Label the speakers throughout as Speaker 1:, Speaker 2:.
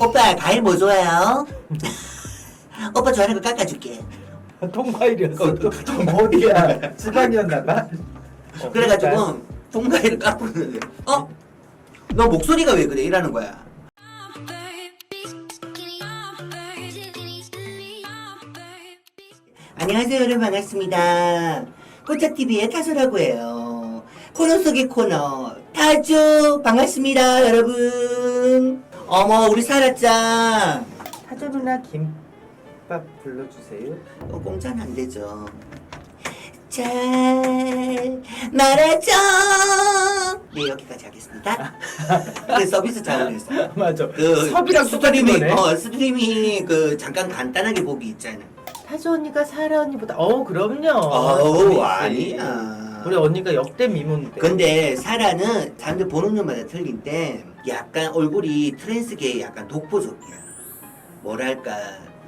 Speaker 1: 오빠 과일 뭐 좋아해요? 오빠 좋아하는 거 깎아줄게.
Speaker 2: 통과일이었어.
Speaker 1: 어,
Speaker 2: 또 어디야? 지방이었나봐. 어,
Speaker 1: 그래가지고 통과일을 깎고 있는데 어? 너 목소리가 왜 그래? 이라는 거야. 안녕하세요 여러분 반갑습니다. 꽃차TV의 타조라고 해요. 코너 속의 코너 타조 반갑습니다 여러분. 어머 우리 사라짱.
Speaker 2: 누나 김밥 불러주세요.
Speaker 1: 어, 공짜는 안 되죠. 잘 말하죠. 네 여기까지 하겠습니다. 그 서비스 차원에서.
Speaker 2: 맞아.
Speaker 1: 그
Speaker 2: 섭이랑 똑같은
Speaker 1: 스트리밍,
Speaker 2: 거네.
Speaker 1: 어 스트리밍 그 잠깐 간단하게 보기 있잖아.
Speaker 2: 타조 언니가 사라 언니보다 어 그럼요.
Speaker 1: 어우
Speaker 2: 그렇지.
Speaker 1: 아니야.
Speaker 2: 우리 언니가 역대 미모인데.
Speaker 1: 근데 사라는 사람들 보는 눈마다 틀린데 약간 얼굴이 트랜스계의 약간 독보적이야. 뭐랄까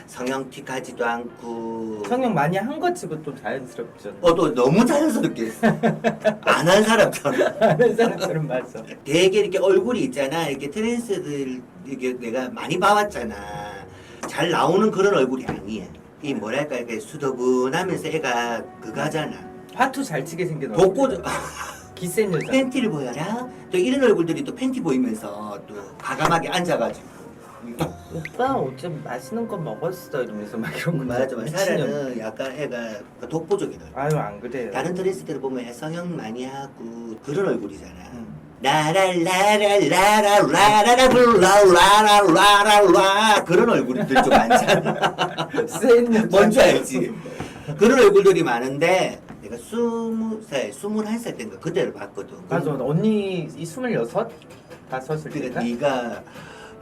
Speaker 1: 성형 틱하지도 않고
Speaker 2: 성형 많이 한것 치고 좀 자연스럽죠.
Speaker 1: 어 또 너무 자연스럽게 했어. 안 한 사람처럼.
Speaker 2: 하는 사람처럼 맞아.
Speaker 1: 되게 이렇게 얼굴이 있잖아. 이렇게 트랜스들 이게 내가 많이 봐왔잖아. 잘 나오는 그런 얼굴이 아니야. 이 뭐랄까 이렇게 수더분하면서 애가 그거잖아.
Speaker 2: 화투 잘 치게
Speaker 1: 생겨서 독고
Speaker 2: 기센 여자
Speaker 1: 팬티를 보여라 또 이런 얼굴들이 또 팬티 보이면서 또 과감하게 앉아가지고
Speaker 2: 오빠 어쩜 맛있는 거 먹었어 이러면서 막 이런 거
Speaker 1: 맞아 맞아 사라는 약간 애가 독보적이다
Speaker 2: 아유 안 그래요
Speaker 1: 다른 드레스들 보면 성형 많이 하고 그런 얼굴이잖아.
Speaker 2: 음.
Speaker 1: 라랄라랄라랄라라라 불라라라라라라 그런 얼굴들 좀 많잖아.
Speaker 2: 센 여자.
Speaker 1: 뭔지 알지? 그런 얼굴들이 많은데 내가 스무 살, 스물한 살 때인가 그때를 봤거든.
Speaker 2: 맞아 언니 이 스물여섯 다섯을
Speaker 1: 그러니까
Speaker 2: 때가
Speaker 1: 네가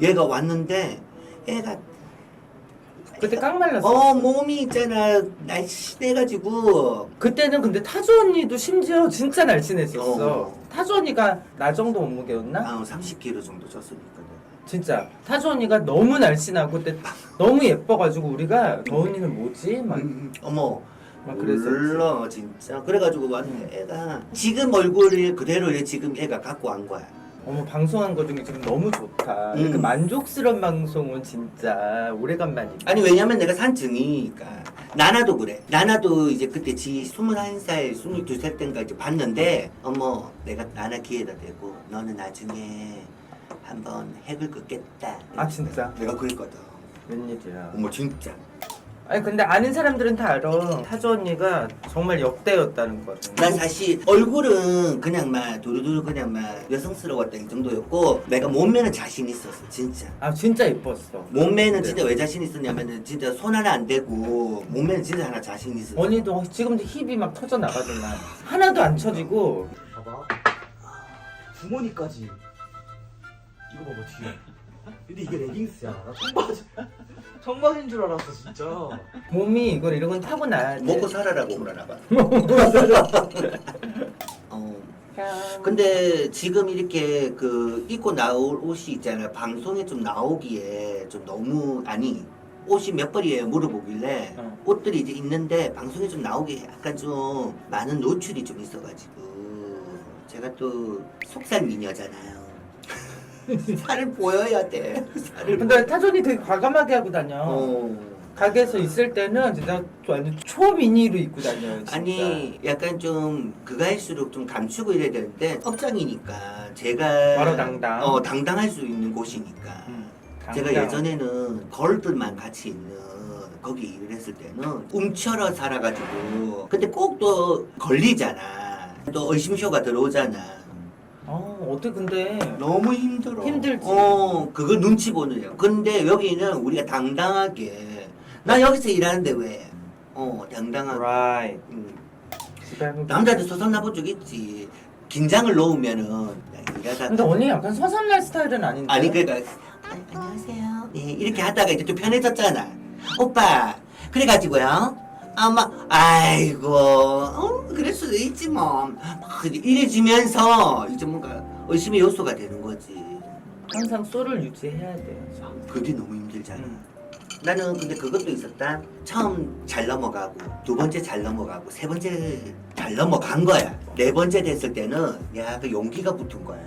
Speaker 1: 얘가 왔는데 애가
Speaker 2: 그때 깡 말랐어.
Speaker 1: 어 몸이 있잖아 날씬해가지고
Speaker 2: 그때는 근데 타조 언니도 심지어 진짜 날씬했었어.
Speaker 1: 어.
Speaker 2: 타조 언니가 나 정도 몸무게였나?
Speaker 1: 아 30kg 정도 쪘으니까 내가.
Speaker 2: 진짜 타조 언니가 너무 날씬하고 그때 너무 예뻐가지고 우리가 저 언니는 뭐지? 막
Speaker 1: 음, 어머
Speaker 2: 막 그랬었지.
Speaker 1: 몰라 진짜 그래가지고 왔는데 애가 지금 얼굴을 그대로 얘 지금 애가 갖고 온 거야
Speaker 2: 어머 방송한 거 중에 지금 너무 좋다.
Speaker 1: 음.
Speaker 2: 이렇게 만족스러운 방송은 진짜 오래간만이다.
Speaker 1: 아니 왜냐면 내가 산 증이니까 나나도 그래 나나도 이제 그때 지 21살 22살 때인가 이제 봤는데 어머 내가 나나 기회다 대고 너는 나중에 한번 핵을 긋겠다
Speaker 2: 아 진짜?
Speaker 1: 내가 그랬거든
Speaker 2: 웬일이야.
Speaker 1: 어머 진짜
Speaker 2: 아니 근데 아는 사람들은 다 알아. 타조 언니가 정말 역대였다는 거를.
Speaker 1: 난 사실 얼굴은 그냥 막 두루두루 그냥 막 여성스러웠다 이 정도였고 내가 몸매는 자신 있었어 진짜
Speaker 2: 아 진짜 예뻤어.
Speaker 1: 몸매는
Speaker 2: 네.
Speaker 1: 진짜 왜 자신 있었냐면은 진짜 손 하나 안 대고 몸매는 진짜 하나 자신 있었어
Speaker 2: 언니도 지금도 힙이 막 터져 나가더만 하나도 안 처지고
Speaker 3: 봐봐 주머니까지 이거 봐봐 뒤에 근데 이게 레깅스야 나 청바지 청바지인 줄 알았어 진짜
Speaker 2: 몸이 이걸 이런 건 타고 나야 돼.
Speaker 1: 먹고 살아라고 그러나 봐 어. 근데 지금 이렇게 그 입고 나올 옷이 있잖아요. 방송에 좀 나오기에 좀 너무 아니 옷이 몇 벌이에요 물어보길래
Speaker 2: 어.
Speaker 1: 옷들이 이제 있는데 방송에 좀 나오기 약간 좀 많은 노출이 좀 있어가지고 제가 또 속살 미녀잖아요. 살을 보여야 돼. 살을.
Speaker 2: 근데 타존이 되게 과감하게 하고 다녀.
Speaker 1: 어.
Speaker 2: 가게에서 있을 때는 진짜 완전 초미니로 입고 다녀요. 진짜.
Speaker 1: 아니 약간 좀 그거일수록 좀 감추고 이래야 되는데 업장이니까 제가
Speaker 2: 바로 당당.
Speaker 1: 어 당당할 수 있는 곳이니까
Speaker 2: 음,
Speaker 1: 제가. 예전에는 거울들만 같이 있는 거기 일을 했을 때는 움츠러 살아가지고 근데 꼭 또 걸리잖아 또 의심쇼가 들어오잖아
Speaker 2: 어 어떻게 근데
Speaker 1: 너무 힘들어
Speaker 2: 힘들지.
Speaker 1: 어 그걸 눈치 보는 요 근데 여기는 우리가 당당하게 나 여기서 일하는데 왜 어 당당하게
Speaker 2: right.
Speaker 1: 음. 남자들 서산나 본 적 있지. 긴장을 놓으면은
Speaker 2: 근데 언니 약간 서산날 스타일은 아닌데.
Speaker 1: 아니 그러니까 아, 안녕하세요. 네 이렇게 하다가 이제 좀 편해졌잖아. 오빠 그래가지고요. 아마 아이고 어, 그럴 수도 있지 뭐. 막 이래지면서 이제 뭔가 의심의 요소가 되는 거지.
Speaker 2: 항상 소를 유지해야 돼.
Speaker 1: 그게 너무 힘들잖아.
Speaker 2: 음.
Speaker 1: 나는 근데 그것도 있었다. 처음 잘 넘어가고 두 번째 잘 넘어가고 세 번째 잘 넘어간 거야. 네 번째 됐을 때는 야 그 용기가 붙은 거야.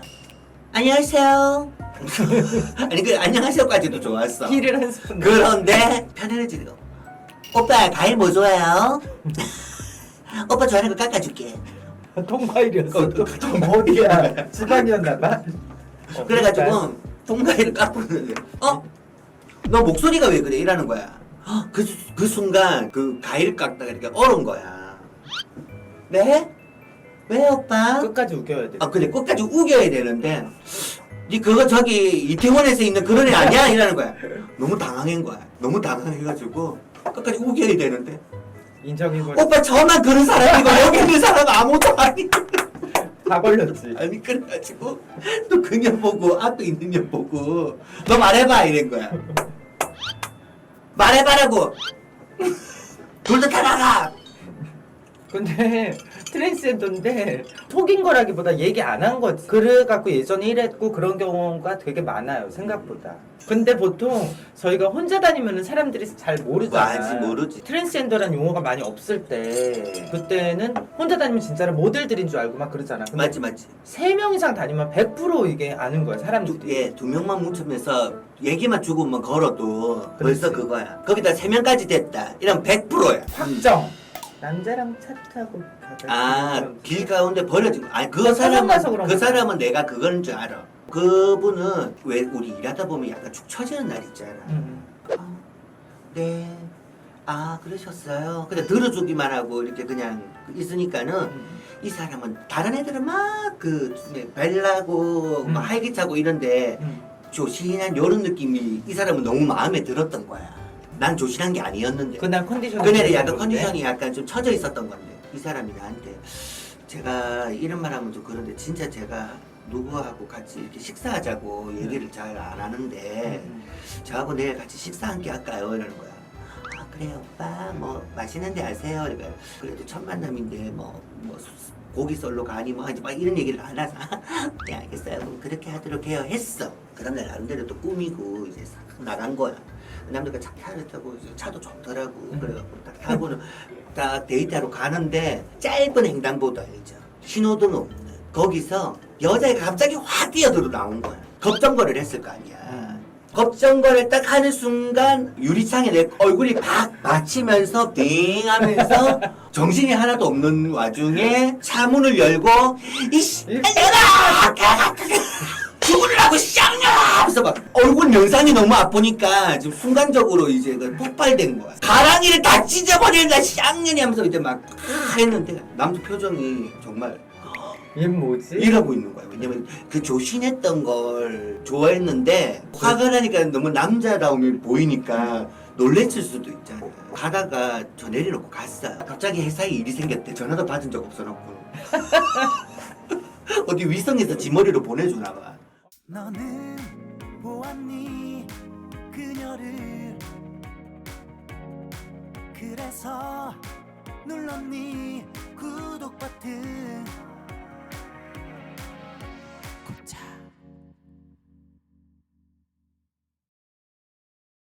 Speaker 1: 안녕하세요. 아니 그 안녕하세요까지도 좋았어.
Speaker 2: 힐을 한 스푼.
Speaker 1: 그런데 편안해지고 오빠 과일 뭐 좋아해요? 오빠 좋아하는 거 깎아줄게.
Speaker 2: 통과일이었어.
Speaker 1: 어,
Speaker 2: 또
Speaker 1: 통-
Speaker 2: 어디야? 집안이었나 봐. 어,
Speaker 1: 그래가지고 통과일을 깎고 있는데 어? 너 목소리가 왜 그래? 이라는 거야. 헉, 그, 수- 그 순간 그 과일 깎다가 이렇게 얼은 거야. 네? 왜 오빠?
Speaker 2: 끝까지 웃겨야 돼.
Speaker 1: 아 근데 끝까지 우겨야 되는데 니 그거 저기 이태원에서 있는 그런 애 아니야? 이라는 거야. 너무 당황한 거야. 너무 당황해가지고 끝까지 우겨야 되는데
Speaker 2: 인정해버려.
Speaker 1: 오빠 저만 그런 사람이고 여기 있는 사람 아무도 아니
Speaker 2: 다 걸렸지.
Speaker 1: 아니 그래가지고. 또 그녀 보고 앞에 있는 녀 보고. 너 말해봐 이런 거야. 말해봐라고. 둘다 나가
Speaker 2: 근데 트랜스젠더인데 속인 거라기보다 얘기 안 한 거지. 그래갖고 예전에 이랬고 그런 경우가 되게 많아요 생각보다. 근데 보통 저희가 혼자 다니면 사람들이 잘 모르잖아.
Speaker 1: 아직 모르지.
Speaker 2: 트랜스젠더란 용어가 많이 없을 때 그때는 혼자 다니면 진짜로 모델들인 줄 알고 막 그러잖아. 근데
Speaker 1: 맞지 맞지
Speaker 2: 세명 이상 다니면 100% 이게 아는 거야 사람들이.
Speaker 1: 예, 두 명만 뭉치면서 얘기만 주고만 걸어도. 벌써 그거야 거기다 세 명까지 됐다 이러면 100%야
Speaker 2: 확정. 남자랑 차 타고 가자.
Speaker 1: 아, 길 가운데 버려진 거. 아니, 그 사람은,
Speaker 2: 가서 그런
Speaker 1: 그
Speaker 2: 거야.
Speaker 1: 사람은 내가 그건 줄 알아. 그분은 왜 우리 일하다 보면 약간 축 처지는 날 있잖아.
Speaker 2: 음.
Speaker 1: 아, 네. 아, 그러셨어요. 근데 들어주기만 하고 이렇게 그냥 있으니까는
Speaker 2: 음.
Speaker 1: 이 사람은 다른 애들은 막그 벨라고
Speaker 2: 음.
Speaker 1: 막 활기차고 이런데
Speaker 2: 음.
Speaker 1: 조신한 이런 느낌이 이 사람은 너무 마음에 들었던 거야. 난 조신한 게 아니었는데.
Speaker 2: 그날 컨디션이 그랬던
Speaker 1: 약간. 컨디션이 약간 좀 처져 있었던 건데 이 사람이 나한테 제가 이런 말 하면 좀 그런데 진짜 제가 누구하고 같이 이렇게 식사하자고 얘기를 잘 안 하는데
Speaker 2: 음.
Speaker 1: 저하고 내일 같이 식사 함께 할까요? 이러는 거야. 아 그래요 오빠 뭐 맛있는 데 아세요? 그러니까 그래도 첫 만남인데 뭐, 뭐 수- 고기 썰러 가니 뭐 하지 막 이런 얘기를 안 하서 네 알겠어요. 그럼 그렇게 하도록 해요. 했어. 그 다음날 나름대로 또 꾸미고 이제 싹 나간 거야. 그 남자가 차 타를 타고 이제 차도 좋더라고.
Speaker 2: 음.
Speaker 1: 그래갖고 딱 타고는 딱 데이트하러 가는데 짧은 횡단보도 알죠 신호등 없는 거기서 여자애가 갑자기 확 뛰어들어 나온 거야. 급정거를 했을 거 아니야
Speaker 2: 음.
Speaker 1: 겁정거를 딱 하는 순간 유리창에 내 얼굴이 팍 맞히면서 빙 하면서 정신이 하나도 없는 와중에 차문을 열고 이씨 내가 죽으려고 쌍년 하면서 막 얼굴 면상이 너무 아프니까 지금 순간적으로 이제 그 폭발된 거야 가랑이를 다 찢어버린다 쌍년이 하면서 이제 막 했는데 남자 표정이 정말
Speaker 2: 얘 뭐지?
Speaker 1: 이러고 있는 거야. 왜냐면 그 조신했던 걸 좋아했는데 화가 나니까 너무 남자다움이 보이니까 놀랬을 수도 있잖아. 가다가 저 내려놓고 갔어. 갑자기 회사에 일이 생겼대. 전화도 받은 적 없어놓고. 어디 위성에서 지 머리로 보내주나 봐.
Speaker 4: 너는 보았니 그녀를 그래서 눌렀니 구독 버튼